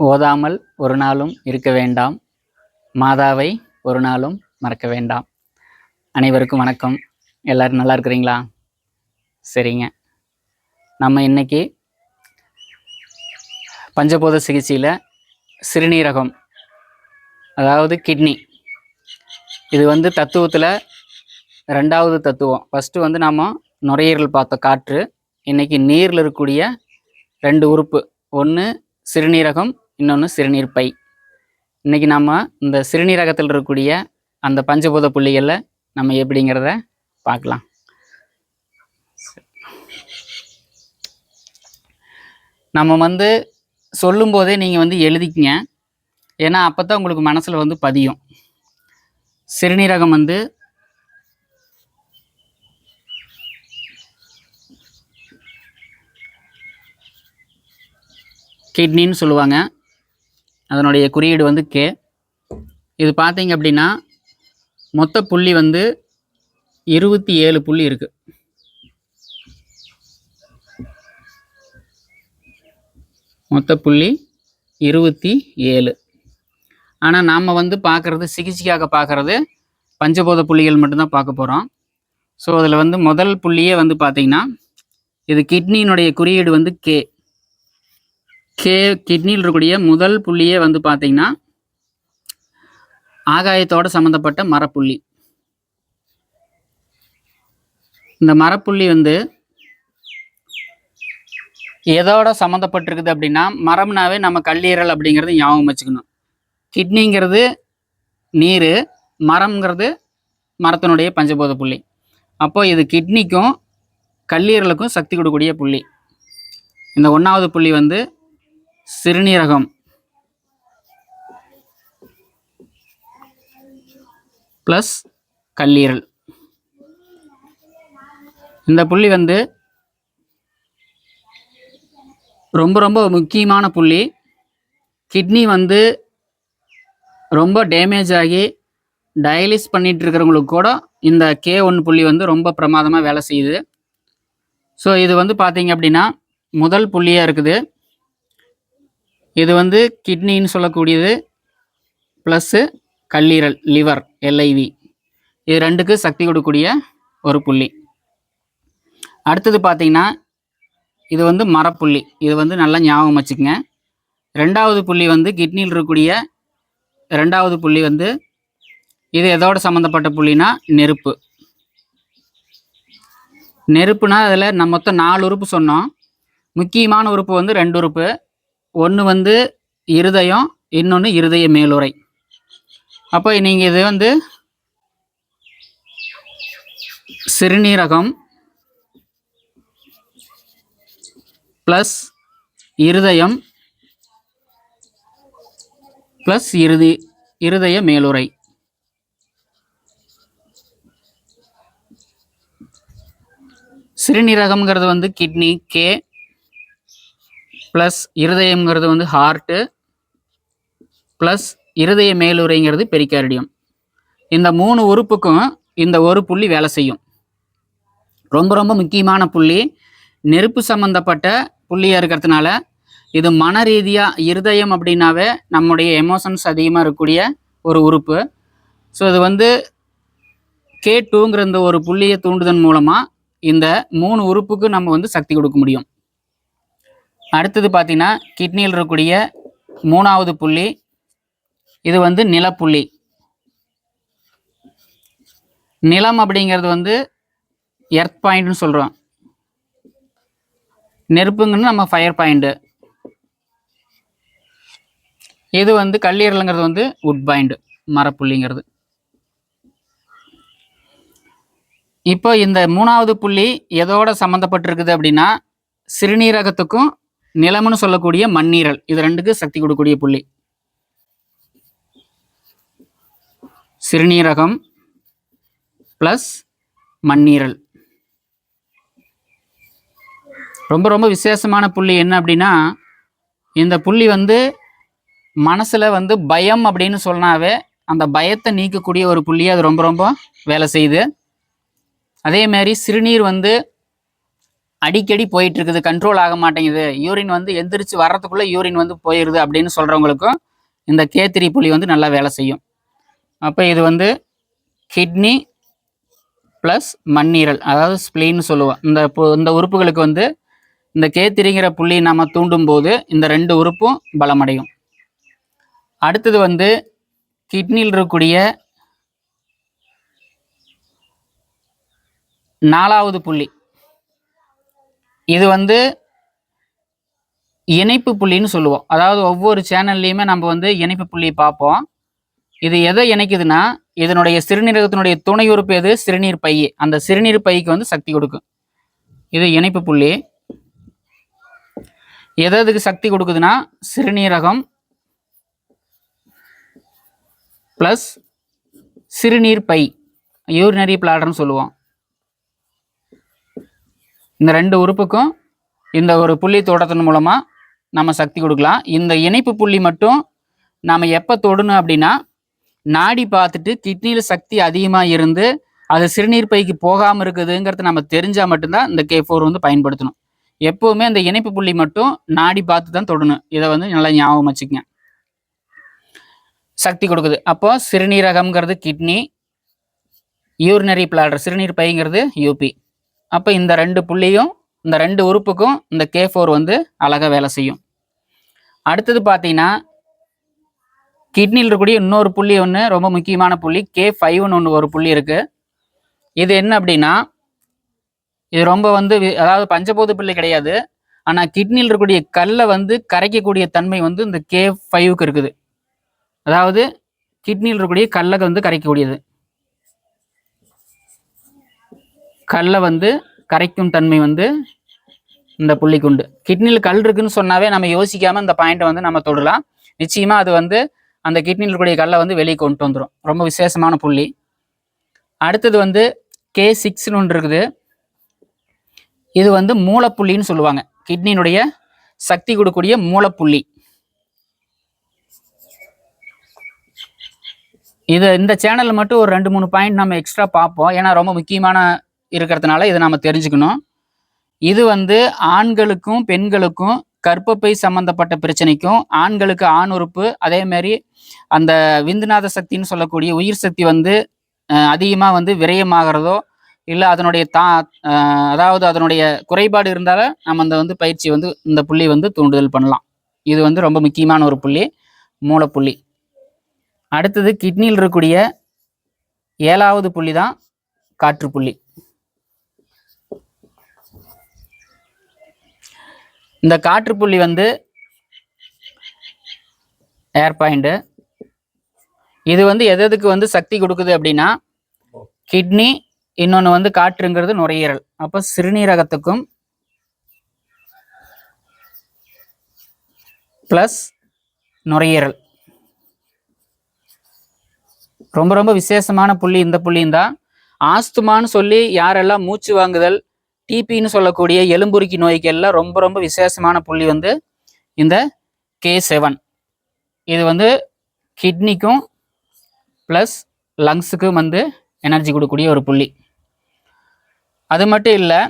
ஓதாமல் ஒரு நாளும் இருக்க வேண்டாம். மாதாவை ஒரு நாளும் மறக்க வேண்டாம். அனைவருக்கும் வணக்கம். எல்லோரும் நல்லா இருக்கிறீங்களா? சரிங்க. நம்ம இன்னைக்கு பஞ்சபோத சிகிச்சையில் சிறுநீரகம் அதாவது கிட்னி. இது வந்து தத்துவத்தில் ரெண்டாவது தத்துவம். ஃபஸ்ட்டு வந்து நாம் நுரையீரல் பார்த்த காற்று இன்னைக்கு நீரில் இருக்கக்கூடிய ரெண்டு உறுப்பு. ஒன்று சிறுநீரகம் இன்னொன்று சிறுநீர் பை. இன்றைக்கி நம்ம இந்த சிறுநீரகத்தில் இருக்கக்கூடிய அந்த பஞ்சபூத புள்ளிகளில் நம்ம எப்படிங்கிறத பார்க்கலாம். நம்ம வந்து சொல்லும்போதே நீங்கள் வந்து எழுதிக்கிங்க. ஏன்னா அப்போ தான் உங்களுக்கு மனசில் வந்து பதியும். சிறுநீரகம் வந்து கிட்னின்னு சொல்லுவாங்க. அதனுடைய குறியீடு வந்து கே. இது பார்த்தீங்க அப்படின்னா மொத்த புள்ளி வந்து இருபத்தி ஏழு புள்ளி இருக்குது மொத்த புள்ளி இருபத்தி ஏழு. ஆனால் நாம் வந்து பார்க்குறது சிகிச்சைக்காக பார்க்குறது பஞ்சபோத புள்ளிகள் மட்டும்தான் பார்க்க போகிறோம் ஸோ அதில் வந்து முதல் புள்ளியே வந்து பார்த்தீங்கன்னா இது கிட்னியினுடைய குறியீடு வந்து கே. கே கிட்னியில் இருக்கக்கூடிய முதல் புள்ளியே வந்து பார்த்தீங்கன்னா ஆகாயத்தோட சம்மந்தப்பட்ட மரப்புள்ளி. இந்த மரப்புள்ளி வந்து எதோட சம்மந்தப்பட்டிருக்குது அப்படின்னா மரம்னாவே நம்ம கல்லீரல் அப்படிங்கிறது ஞாபகம் வச்சுக்கணும். கிட்னிங்கிறது நீர் மரம்ங்கிறது மரத்தினுடைய பஞ்சபோத புள்ளி. அப்போது இது கிட்னிக்கும் கல்லீரலுக்கும் சக்தி கொடுக்கக்கூடிய புள்ளி. இந்த ஒன்றாவது புள்ளி வந்து சிறுநீரகம். ப்ளஸ் கல்லீரல். இந்த புள்ளி வந்து ரொம்ப ரொம்ப முக்கியமான புள்ளி. கிட்னி வந்து ரொம்ப டேமேஜ் ஆகி டயலிஸ் பண்ணிட்டு இருக்கிறவங்களுக்கு கூட இந்த கே ஒன் புள்ளி வந்து ரொம்ப பிரமாதமாக வேலை செய்யுது. ஸோ இது வந்து பார்த்தீங்க அப்படின்னா முதல் புள்ளியாக இருக்குது. இது வந்து கிட்னின்னு சொல்லக்கூடியது ப்ளஸ்ஸு கல்லீரல் லிவர் எல்ஐவி இது ரெண்டுக்கு சக்தி கொடுக்கக்கூடிய ஒரு புள்ளி. அடுத்தது பார்த்தீங்கன்னா இது வந்து மரப்புள்ளி. இது வந்து நல்லா ஞாபகம் வச்சுக்கங்க. ரெண்டாவது புள்ளி வந்து கிட்னியில் இருக்கக்கூடிய ரெண்டாவது புள்ளி வந்து இது எதோட சம்மந்தப்பட்ட புள்ளினா நெருப்பு. நெருப்புனா அதில் நம்ம மொத்தம் நாலு உறுப்பு சொன்னோம். முக்கியமான உறுப்பு வந்து ரெண்டு உறுப்பு. ஒன்று வந்து இருதயம் இன்னொன்று இருதய மேலுரை அப்போ நீங்கள் இது வந்து சிறுநீரகம் ப்ளஸ் இருதயம் ப்ளஸ் இருதி இருதய மேலுரை சிறுநீரகம்ங்கிறது வந்து கிட்னி கே ப்ளஸ் இருதயம்ங்கிறது வந்து ஹார்ட்டு ப்ளஸ் இருதய மேலுரைங்கிறது பெரிகார்டியம் இந்த மூணு உறுப்புக்கும் இந்த ஒரு புள்ளி வேலை செய்யும். ரொம்ப ரொம்ப முக்கியமான புள்ளி நெருப்பு சம்மந்தப்பட்ட புள்ளியாக இருக்கிறதுனால இது மன ரீதியாக இருதயம் அப்படின்னாவே நம்முடைய எமோஷன்ஸ் அதிகமாக இருக்கக்கூடிய ஒரு உறுப்பு. ஸோ இது வந்து கே டூங்கிற இந்த ஒரு புள்ளியை தூண்டுதன் மூலமாக இந்த மூணு உறுப்புக்கு நம்ம வந்து சக்தி கொடுக்க முடியும். அடுத்தது பார்த்தீங்கன்னா கிட்னியில் இருக்கக்கூடிய மூணாவது புள்ளி இது வந்து நிலப்புள்ளி. நிலம் அப்படிங்கிறது வந்து எர்த் பாயிண்ட்னு சொல்கிறோம் நெருப்புங்கன்னு நம்ம ஃபயர் பாயிண்ட்டு இது வந்து கல்லீரலுங்கிறது வந்து உட் பாயிண்ட் மரப்புள்ளிங்கிறது. இப்போ இந்த மூணாவது புள்ளி எதோட சம்மந்தப்பட்டிருக்குது அப்படின்னா சிறுநீரகத்துக்கும் நிலம்னு சொல்லக்கூடிய மண்ணீரல். இது ரெண்டுக்கு சக்தி கொடுக்கக்கூடிய புள்ளி. சிறுநீரகம் ப்ளஸ் மண்ணீரல். ரொம்ப ரொம்ப விசேஷமான புள்ளி என்ன அப்படின்னா இந்த புள்ளி வந்து மனசில் வந்து பயம் அப்படின்னு சொன்னாவே அந்த பயத்தை நீக்கக்கூடிய ஒரு புள்ளி அது ரொம்ப ரொம்ப வேலை செய்யுது. அதே மாதிரி சிறுநீர் வந்து அடிக்கடி போயிட்டு இருக்குது கண்ட்ரோல் ஆக மாட்டேங்குது. யூரின் வந்து எந்திரிச்சு வர்றதுக்குள்ள யூரின் வந்து போயிடுது அப்படின்னு சொல்றவங்களுக்கும் இந்த கேத்திரி புளி வந்து நல்லா வேலை செய்யும். அப்போ இது வந்து கிட்னி ப்ளஸ் மண்ணீரல் அதாவது ஸ்ப்ளீன்னு சொல்லுவோம். இந்த பு- இந்த உறுப்புகளுக்கு வந்து இந்த கேத்திரிங்கிற புள்ளி நாம் தூண்டும் போது இந்த ரெண்டு உறுப்பும் பலமடையும். அடுத்தது வந்து கிட்னியில் இருக்கக்கூடிய நாலாவது புள்ளி. இது வந்து இணைப்பு புள்ளின்னு சொல்லுவோம். அதாவது ஒவ்வொரு சேனல்லையுமே நம்ம வந்து இணைப்பு புள்ளி பார்ப்போம். இது எதை இணைக்குதுன்னா இதனுடைய சிறுநீரகத்தினுடைய துணை உறுப்பு எது? சிறுநீர் பை. அந்த சிறுநீர் பைக்கு வந்து சக்தி கொடுக்கும். இது இணைப்பு புள்ளி. எது அதுக்கு சக்தி கொடுக்குதுன்னா சிறுநீரகம் ப்ளஸ் சிறுநீர் பை. யூரினரி பிளாடர்னு சொல்லுவோம். இந்த ரெண்டு உறுப்புக்கும் இந்த ஒரு புள்ளி தொடத்தின் மூலமாக நம்ம சக்தி கொடுக்கலாம். இந்த இணைப்பு புள்ளி மட்டும் நாம் எப்போ தொடணும் அப்படின்னா நாடி பார்த்துட்டு கிட்னியில் சக்தி அதிகமாக இருந்து அது சிறுநீர் பைக்கு போகாமல் இருக்குதுங்கிறத நம்ம தெரிஞ்சால் மட்டும்தான் இந்த கே ஃபோர் வந்து பயன்படுத்தணும். எப்போவுமே அந்த இணைப்பு புள்ளி மட்டும் நாடி பார்த்து தான் தொடணும். இதை வந்து நல்லா ஞாபகம் வச்சுக்கங்க. சக்தி கொடுக்குது. அப்போ சிறுநீரகம்ங்கிறது கிட்னி யூரினரி பிளாடர் சிறுநீர் பைங்கிறது யூபி. அப்போ இந்த ரெண்டு புள்ளியும் இந்த ரெண்டு உறுப்புக்கும் இந்த கே ஃபோர் வந்து அழகாக வேலை செய்யும். அடுத்தது பார்த்தீங்கன்னா கிட்னியில் இருக்கக்கூடிய இன்னொரு புள்ளி ஒன்று ரொம்ப முக்கியமான புள்ளி கே ஃபைவ்னு ஒன்று ஒரு புள்ளி இருக்குது இது என்ன அப்படின்னா இது ரொம்ப வந்து அதாவது பஞ்சபூத புள்ளி கிடையாது. ஆனால் கிட்னியில் இருக்கக்கூடிய கல்லை வந்து கரைக்கக்கூடிய தன்மை வந்து இந்த கே ஃபைவுக்கு இருக்குது. அதாவது கிட்னியில் இருக்கக்கூடிய கல்லை வந்து கரைக்கக்கூடியது. கல்லை வந்து கரைக்கும் தன்மை வந்து இந்த புள்ளிக்கு உண்டு கிட்னியில் கல் இருக்குன்னு சொன்னாவே நம்ம யோசிக்காம இந்த பாயிண்ட்டை வந்து நம்ம தொடலாம் நிச்சயமா அது வந்து அந்த கிட்னியில் இருக்கக்கூடிய கல்லை வந்து வெளியே கொண்டு வந்துடும் ரொம்ப விசேஷமான புள்ளி. அடுத்தது வந்து கே சிக்ஸ்னு ஒன்று இருக்குது. இது வந்து மூலப்புள்ளின்னு சொல்லுவாங்க. கிட்னியினுடைய சக்தி கொடுக்கக்கூடிய மூலப்புள்ளி. இது இந்த சேனலில் மட்டும் ஒரு ரெண்டு மூணு பாயிண்ட் நம்ம எக்ஸ்ட்ரா பார்ப்போம். ஏன்னா ரொம்ப முக்கியமான இருக்கிறதுனால இதை நம்ம தெரிஞ்சுக்கணும். இது வந்து ஆண்களுக்கும் பெண்களுக்கும் கற்பப்பை சம்பந்தப்பட்ட பிரச்சனைக்கும் ஆண்களுக்கு ஆண் உறுப்பு அதே மாதிரி அந்த விந்துநாத சக்தின்னு சொல்லக்கூடிய உயிர் சக்தி வந்து அதிகமாக வந்து விரயமாகிறதோ இல்லை அதனுடைய தா அதாவது அதனுடைய குறைபாடு இருந்தாலும் நம்ம அந்த வந்து பயிற்சி வந்து இந்த புள்ளி வந்து தூண்டுதல் பண்ணலாம். இது வந்து ரொம்ப முக்கியமான ஒரு புள்ளி மூலப்புள்ளி. அடுத்தது கிட்னியில் இருக்கக்கூடிய ஏழாவது புள்ளி தான் காற்றுப்புள்ளி. இந்த காற்றுப்புள்ளி வந்து ஏர் பாயிண்ட்டு இது வந்து எது எதுக்கு வந்து சக்தி கொடுக்குது அப்படின்னா கிட்னி இன்னொன்று வந்து காற்றுங்கிறது நுரையீரல். அப்போ சிறுநீரகத்துக்கும் ப்ளஸ் நுரையீரல். ரொம்ப ரொம்ப விசேஷமான புள்ளி இந்த புள்ளியும் தான். ஆஸ்துமான்னு சொல்லி யாரெல்லாம் மூச்சு வாங்குதல் டிபின்னு சொல்லக்கூடிய எலும்புருக்கி நோய்க்கெல்லாம் ரொம்ப ரொம்ப விசேஷமான புள்ளி வந்து இந்த கே செவன் இது வந்து கிட்னிக்கும் ப்ளஸ் லங்ஸுக்கும் வந்து எனர்ஜி கொடுக்கக்கூடிய ஒரு புள்ளி. அது மட்டும் இல்லை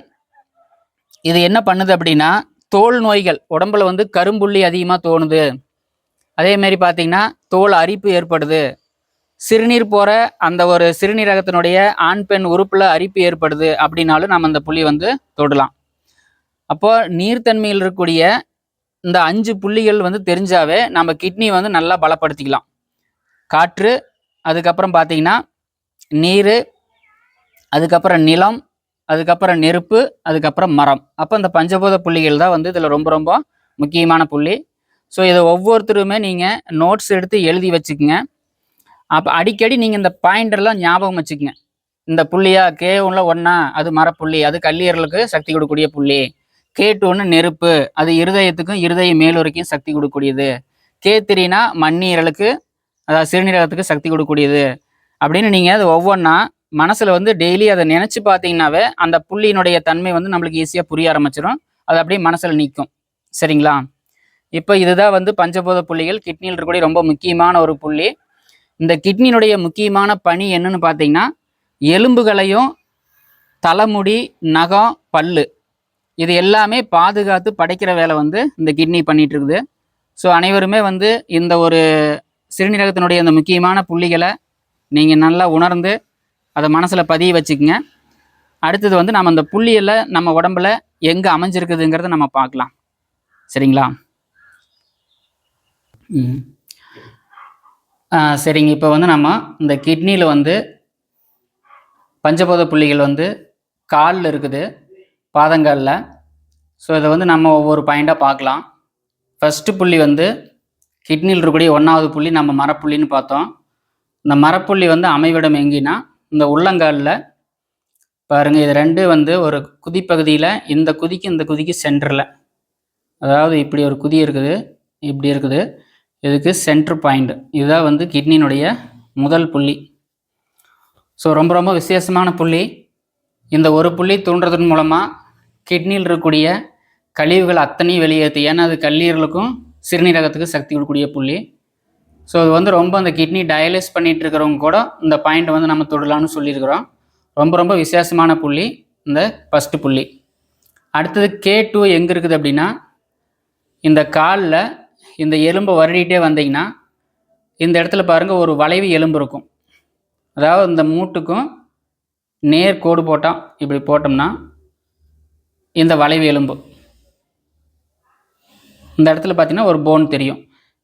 இது என்ன பண்ணுது அப்படின்னா தோல் நோய்கள் உடம்புல வந்து கரும்புள்ளி அதிகமாக தோணுது. அதேமாரி பார்த்தீங்கன்னா தோல் அரிப்பு ஏற்படுது. சிறுநீர் போகிற அந்த ஒரு சிறுநீரகத்தினுடைய ஆண் பெண் உறுப்பில் அரிப்பு ஏற்படுது அப்படின்னாலும் நம்ம அந்த புள்ளி வந்து தொடலாம். அப்போ நீர்த்தன்மையில் இருக்கக்கூடிய இந்த அஞ்சு புள்ளிகள் வந்து தெரிஞ்சாவே நம்ம கிட்னி வந்து நல்லா பலப்படுத்திக்கலாம். காற்று அதுக்கப்புறம் பார்த்தீங்கன்னா நீர் அதுக்கப்புறம் நிலம் அதுக்கப்புறம் நெருப்பு அதுக்கப்புறம் மரம். அப்போ இந்த பஞ்சபூத புள்ளிகள் தான் வந்து இதில் ரொம்ப ரொம்ப முக்கியமான புள்ளி. ஸோ இதை ஒவ்வொருத்தருமே நீங்கள் நோட்ஸ் எடுத்து எழுதி வச்சுக்கோங்க. அப்போ அடிக்கடி நீங்கள் இந்த பாயிண்டர்லாம் ஞாபகம் வச்சுக்கோங்க. இந்த புள்ளியா கே ஒன்ல ஒன்றா அது மரப்புள்ளி அது கல்லீரலுக்கு சக்தி கொடுக்கக்கூடிய புள்ளி. கே ஒன்று நெருப்பு அது இருதயத்துக்கும் இருதய மேலுரைக்கும் சக்தி கொடுக்கக்கூடியது. கே த்ரீனா மண்ணீரலுக்கு அதாவது சிறுநீரகத்துக்கு சக்தி கொடுக்கக்கூடியது. அப்படின்னு நீங்கள் அது ஒவ்வொன்றா மனசில் வந்து டெய்லி அதை நினச்சி பார்த்தீங்கன்னாவே அந்த புள்ளியினுடைய தன்மை வந்து நம்மளுக்கு ஈஸியாக புரிய ஆரம்பிச்சிடும் அது அப்படியே மனசில் நிற்கும் சரிங்களா? இப்போ இதுதான் வந்து பஞ்சபூத புள்ளிகள் கிட்னியில் இருக்கக்கூடிய ரொம்ப முக்கியமான ஒரு புள்ளி. இந்த கிட்னியினுடைய முக்கியமான பணி என்னன்னு பார்த்தீங்கன்னா எலும்புகளையும் தலைமுடி நகம் பல்லு இது எல்லாமே பாதுகாத்து படைக்கிற வேலை வந்து இந்த கிட்னி பண்ணிட்டு இருக்குது ஸோ அனைவருமே வந்து இந்த ஒரு சிறுநீரகத்தினுடைய அந்த முக்கியமான புள்ளிகளை நீங்கள் நல்லா உணர்ந்து அதை மனசில் பதிய வச்சுக்கோங்க. அடுத்தது வந்து நம்ம அந்த புள்ளியில் நம்ம உடம்புல எங்கே அமைஞ்சிருக்குதுங்கிறத நம்ம பார்க்கலாம். சரிங்களா? ம். சரிங்க. இப்போ வந்து நம்ம இந்த கிட்னியில் வந்து பஞ்சபோத புள்ளிகள் வந்து காலில் இருக்குது பாதங்காலில் ஸோ இதை வந்து நம்ம ஒவ்வொரு பாயிண்டாக பார்க்கலாம். ஃபஸ்ட்டு புள்ளி வந்து கிட்னியில் இருக்கக்கூடிய ஒன்றாவது புள்ளி நம்ம மரப்புள்ளின்னு பார்த்தோம். இந்த மரப்புள்ளி வந்து அமைவிடம் எங்கேன்னா இந்த உள்ளங்காலில் பாருங்கள் இது ரெண்டு வந்து ஒரு குதிப்பகுதியில் இந்த குதிக்கு இந்த குதிக்கு சென்டரில். அதாவது இப்படி ஒரு குதி இருக்குது இப்படி இருக்குது. இதுக்கு சென்ட்ரு பாயிண்ட் இதுதான் வந்து கிட்னியினுடைய முதல் புள்ளி. ஸோ ரொம்ப ரொம்ப விசேஷமான புள்ளி. இந்த ஒரு புள்ளி தூண்டுறதன் மூலமாக கிட்னியில் இருக்கக்கூடிய கழிவுகள் அத்தனையும் வெளியேற்று ஏன்னா அது கல்லீரலுக்கும் சிறுநீரகத்துக்கு சக்தி கொடுக்கக்கூடிய புள்ளி. ஸோ இது வந்து ரொம்ப அந்த கிட்னி டயலிஸ் பண்ணிட்டு இருக்கிறவங்க கூட இந்த பாயிண்ட் வந்து நம்ம தொடலாம்னு சொல்லியிருக்கிறோம். ரொம்ப ரொம்ப விசேஷமான புள்ளி இந்த ஃபஸ்ட்டு புள்ளி. அடுத்தது கே டூ எங்கே இருக்குது அப்படின்னா இந்த காலில் இந்த எலும்பை வருடிட்டே வந்தீங்கன்னா இந்த இடத்துல பாருங்கள் ஒரு வளைவு எலும்பு இருக்கும். அதாவது இந்த மூட்டுக்கும் நேர் கோடு போட்டால் இப்படி போட்டோம்னா இந்த வளைவு எலும்பு. இந்த இடத்துல பார்த்தீங்கன்னா ஒரு போன் தெரியும்.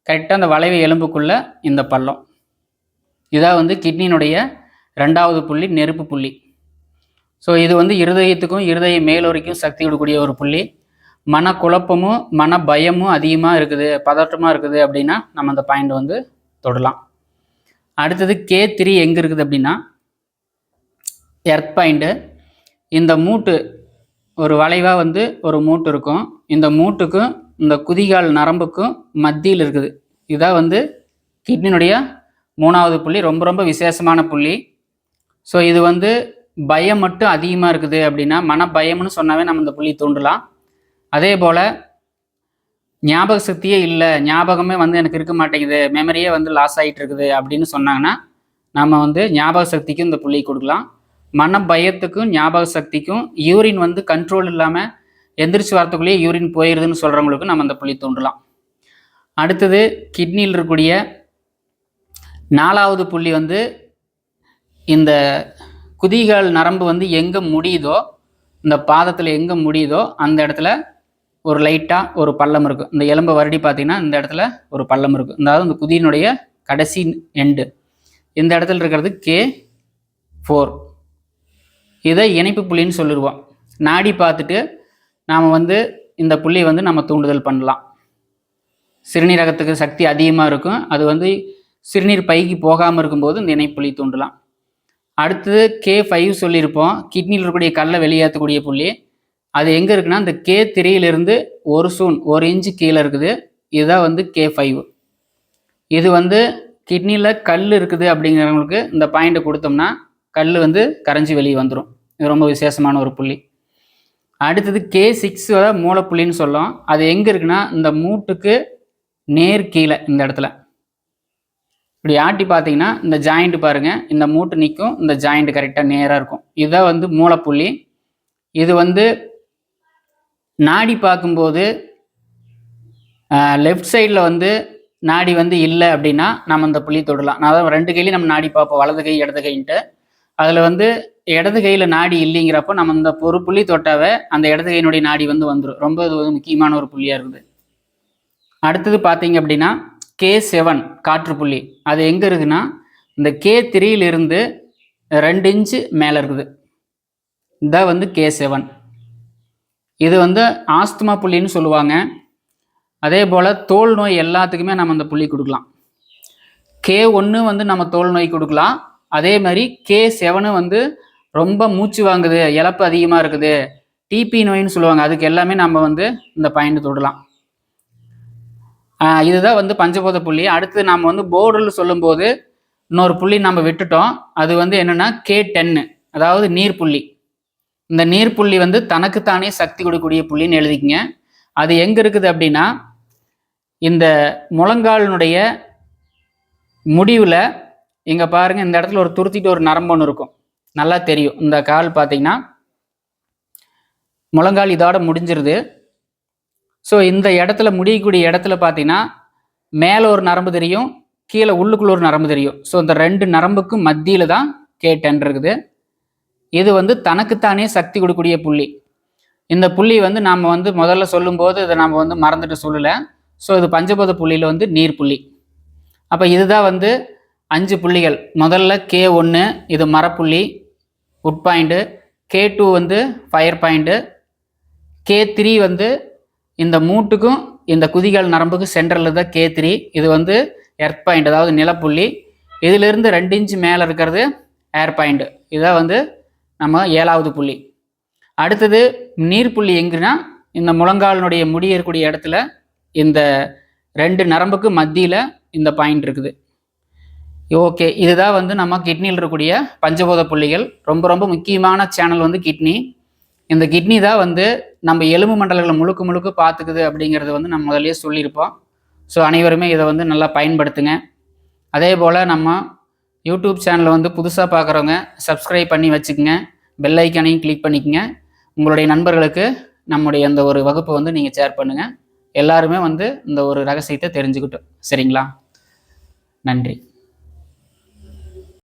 கரெக்டாக அந்த வளைவு எலும்புக்குள்ளே இந்த பள்ளம். இதான் வந்து கிட்னியினுடைய ரெண்டாவது புள்ளி நெருப்பு புள்ளி. ஸோ இது வந்து இருதயத்துக்கும் இருதய மேலோரைக்கும் சக்தி விடக்கூடிய ஒரு புள்ளி. மன குழப்பமும் மன பயமும் அதிகமாக இருக்குது பதட்டமாக இருக்குது அப்படின்னா நம்ம அந்த பாயிண்ட் வந்து தொடலாம். அடுத்தது கே த்ரீ எங்கே இருக்குது அப்படின்னா எர்த் பாயிண்ட்டு இந்த மூட்டு ஒரு வளைவாக வந்து ஒரு மூட்டு இருக்கும். இந்த மூட்டுக்கும் இந்த குதிகால் நரம்புக்கும் மத்தியில் இருக்குது. இதான் வந்து கிட்னினுடைய மூணாவது புள்ளி ரொம்ப ரொம்ப விசேஷமான புள்ளி. ஸோ இது வந்து பயம் மட்டும் அதிகமாக இருக்குது அப்படின்னா மன பயம்னு சொன்னாவே நம்ம இந்த புள்ளி தூண்டலாம். அதே போல் ஞாபக சக்தியே இல்லை ஞாபகமே வந்து எனக்கு இருக்க மாட்டேங்குது மெமரியே வந்து லாஸ் ஆகிட்டு இருக்குது அப்படின்னு சொன்னாங்கன்னா நம்ம வந்து ஞாபக சக்திக்கும் இந்த புள்ளி கொடுக்கலாம். மன பயத்துக்கும் ஞாபக சக்திக்கும் யூரின் வந்து கண்ட்ரோல் இல்லாமல் எந்திரிச்சு வரத்துக்குள்ளேயே யூரின் போயிடுதுன்னு சொல்கிறவங்களுக்கு நம்ம அந்த புள்ளி தூண்டலாம். அடுத்தது கிட்னியில் இருக்கக்கூடிய நாலாவது புள்ளி வந்து இந்த குதிகால் நரம்பு வந்து எங்கே முடியுதோ இந்த பாதத்தில் எங்கே முடியுதோ அந்த இடத்துல ஒரு லைட்டாக ஒரு பள்ளம் இருக்கும் இந்த எலும்பை வருடி பார்த்தீங்கன்னா இந்த இடத்துல ஒரு பள்ளம் இருக்கும் அதாவது இந்த குதியினுடைய கடைசி எண்டு இந்த இடத்துல இருக்கிறது கே ஃபோர் இதை இணைப்பு புள்ளின்னு சொல்லிடுவோம். நாடி பார்த்துட்டு நாம் வந்து இந்த புள்ளி வந்து நம்ம தூண்டுதல் பண்ணலாம். சிறுநீரகத்துக்கு சக்தி அதிகமாக இருக்கும். அது வந்து சிறுநீர் பைக்கு போகாமல் இருக்கும்போது இந்த இணைப்புள்ளி தூண்டலாம். அடுத்தது கே ஃபைவ் சொல்லியிருப்போம். கிட்னியில் இருக்கக்கூடிய கல்லை வெளியேற்றக்கூடிய புள்ளி. அது எங்கே இருக்குன்னா இந்த கே த்ரீலேருந்து ஒரு சூன் ஒரு இன்ச்சு கீழே இருக்குது. இதுதான் வந்து கே ஃபைவ் இது வந்து கிட்னியில் கல் இருக்குது அப்படிங்கிறவங்களுக்கு இந்த பாயிண்ட்டை கொடுத்தோம்னா கல் வந்து கரைஞ்சி வெளியே வந்துடும் இது ரொம்ப விசேஷமான ஒரு புள்ளி. அடுத்தது கே சிக்ஸ் மூலப்புள்ளின்னு சொல்லும் அது எங்கே இருக்குன்னா இந்த மூட்டுக்கு நேர் கீழே இந்த இடத்துல. இப்படி ஆட்டி பார்த்தீங்கன்னா இந்த ஜாயிண்ட் பாருங்கள் இந்த மூட்டு நிற்கும் இந்த ஜாயிண்ட் கரெக்டாக நேராக இருக்கும். இதுதான் வந்து மூலப்புள்ளி. இது வந்து நாடி பார்க்கும்போது லெஃப்ட் சைடில் வந்து நாடி வந்து இல்லை அப்படின்னா நம்ம அந்த புள்ளி தொடலாம். நான் அதான் ரெண்டு கையிலையும் நம்ம நாடி பார்ப்போம். வலது கை இடது கைன்ட்டு. அதில் வந்து இடது கையில் நாடி இல்லைங்கிறப்போ நம்ம இந்த ஒரு புள்ளி தொட்டாவே அந்த இடது கையினுடைய நாடி வந்து வந்துடும் ரொம்ப இது முக்கியமான ஒரு புள்ளியாக இருக்குது. அடுத்தது பார்த்தீங்க அப்படின்னா கே செவன் காற்று புள்ளி. அது எங்கே இருக்குன்னா இந்த கே த்ரீலிருந்து ரெண்டு இன்ச்சு மேலே இருக்குது. இதான் வந்து கே செவன் இது வந்து ஆஸ்துமா புள்ளின்னு சொல்லுவாங்க. அதே போல் தோல் நோய் எல்லாத்துக்குமே நம்ம இந்த புள்ளி கொடுக்கலாம். கே ஒன்று வந்து நம்ம தோல் நோய் கொடுக்கலாம். அதே மாதிரி கே செவனு வந்து ரொம்ப மூச்சு வாங்குது இழப்பு அதிகமாக இருக்குது. டிபி நோயின்னு சொல்லுவாங்க. அதுக்கு எல்லாமே நம்ம வந்து இந்த பாயிண்ட் தொடலாம். இதுதான் வந்து பஞ்சபோத புள்ளி அடுத்து நாம் வந்து போர்டில் சொல்லும்போது இன்னொரு புள்ளி நம்ம விட்டுட்டோம். அது வந்து என்னென்னா கே டென்னு. அதாவது நீர் புள்ளி இந்த நீர் புள்ளி வந்து தனக்குத்தானே சக்தி கொடுக்கக்கூடிய புள்ளின்னு எழுதிக்கங்க. அது எங்கே இருக்குது அப்படின்னா இந்த முழங்காலினுடைய முடிவில் இங்கே பாருங்க இந்த இடத்துல ஒரு துருத்திட்டு ஒரு நரம்பு ஒன்று இருக்கும். நல்லா தெரியும். இந்த கால் பார்த்தீங்கன்னா முழங்கால் இதோட முடிஞ்சிருது. ஸோ இந்த இடத்துல முடியக்கூடிய இடத்துல பார்த்தீங்கன்னா மேலே ஒரு நரம்பு தெரியும் கீழே உள்ளுக்குள்ள ஒரு நரம்பு தெரியும். ஸோ இந்த ரெண்டு நரம்புக்கும் மத்தியில் தான் கேட்டன் இருக்குது. இது வந்து தனக்குத்தானே சக்தி கொடுக்கக்கூடிய புள்ளி. இந்த புள்ளி வந்து நாம் வந்து முதல்ல சொல்லும்போது இதை நாம் வந்து மறந்துட்டு சொல்லலை. ஸோ இது பஞ்சபூத புள்ளியில் வந்து நீர் புள்ளி. அப்போ இதுதான் வந்து அஞ்சு புள்ளிகள். முதல்ல கே ஒன்று இது மரப்புள்ளி உட் பாயிண்ட்டு கே டூ வந்து ஃபயர் பாயிண்ட்டு கே த்ரீ வந்து இந்த மூட்டுக்கும் இந்த குதிகால் நரம்புக்கும் சென்டரில் தான் கே த்ரீ இது வந்து எர்த் பாயிண்ட் அதாவது நிலப்புள்ளி. இதிலிருந்து ரெண்டு இன்ச்சு மேலே இருக்கிறது ஏர் பாயிண்ட்டு இதான் வந்து நம்ம ஏழாவது புள்ளி. அடுத்தது நீர் புள்ளி எங்குன்னா இந்த முழங்காலினுடைய முடி இருக்கக்கூடிய இடத்துல இந்த ரெண்டு நரம்புக்கு மத்தியில் இந்த பாயிண்ட் இருக்குது. ஓகே இதுதான் வந்து நம்ம கிட்னியில் இருக்கக்கூடிய பஞ்சபூத புள்ளிகள். ரொம்ப ரொம்ப முக்கியமான சேனல் வந்து கிட்னி. இந்த கிட்னி தான் வந்து நம்ம எலும்பு மண்டலங்களை முழுக்க முழுக்க பார்த்துக்குது அப்படிங்கிறது வந்து நம்ம முதலே சொல்லியிருப்போம். ஸோ அனைவருமே இதை வந்து நல்லா பயன்படுத்துங்க. அதே போல் நம்ம யூடியூப் சேனலை வந்து புதுசாக பார்க்குறவங்க சப்ஸ்கிரைப் பண்ணி வச்சுக்கோங்க. பெல் ஐக்கானையும் கிளிக் பண்ணிக்கங்க. உங்களுடைய நண்பர்களுக்கு நம்முடைய அந்த ஒரு வகுப்பை வந்து நீங்கள் ஷேர் பண்ணுங்கள் எல்லாருமே வந்து இந்த ஒரு ரகசியத்தை தெரிஞ்சுக்கிட்டோம். சரிங்களா? நன்றி.